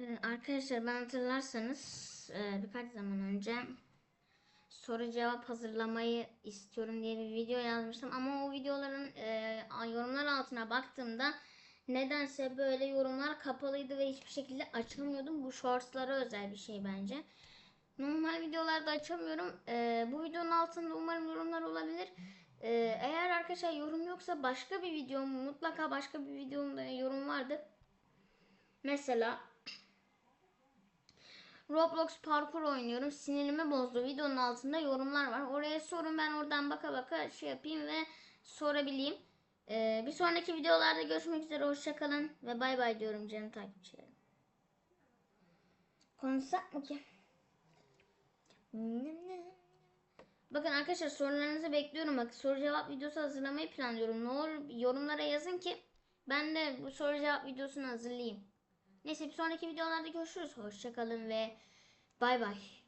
Ee, arkadaşlar ben hatırlarsanız e, birkaç zaman önce soru cevap hazırlamayı istiyorum diye bir video yazmıştım. Ama o videoların e, yorumlar altına baktığımda nedense böyle yorumlar kapalıydı ve hiçbir şekilde açamıyordum. Bu shortslara özel bir şey bence. Normal videolarda açamıyorum. E, bu videonun altında umarım yorumlar olabilir. Eğer arkadaşlar yorum yoksa başka bir videom mutlaka başka bir videomda yorum vardı. Mesela Roblox parkur oynuyorum. Sinirimi bozdu. Videonun altında yorumlar var. Oraya sorun ben oradan baka baka şey yapayım ve sorabileyim. Ee, bir sonraki videolarda görüşmek üzere. Hoşçakalın ve bay bay diyorum canım takipçilerim. Konuşsak mı ki? Bakın arkadaşlar sorularınızı bekliyorum. Bak soru cevap videosu hazırlamayı planlıyorum. Ne olur yorumlara yazın ki ben de bu soru cevap videosunu hazırlayayım. Neyse bir sonraki videolarda görüşürüz. Hoşçakalın ve bay bay.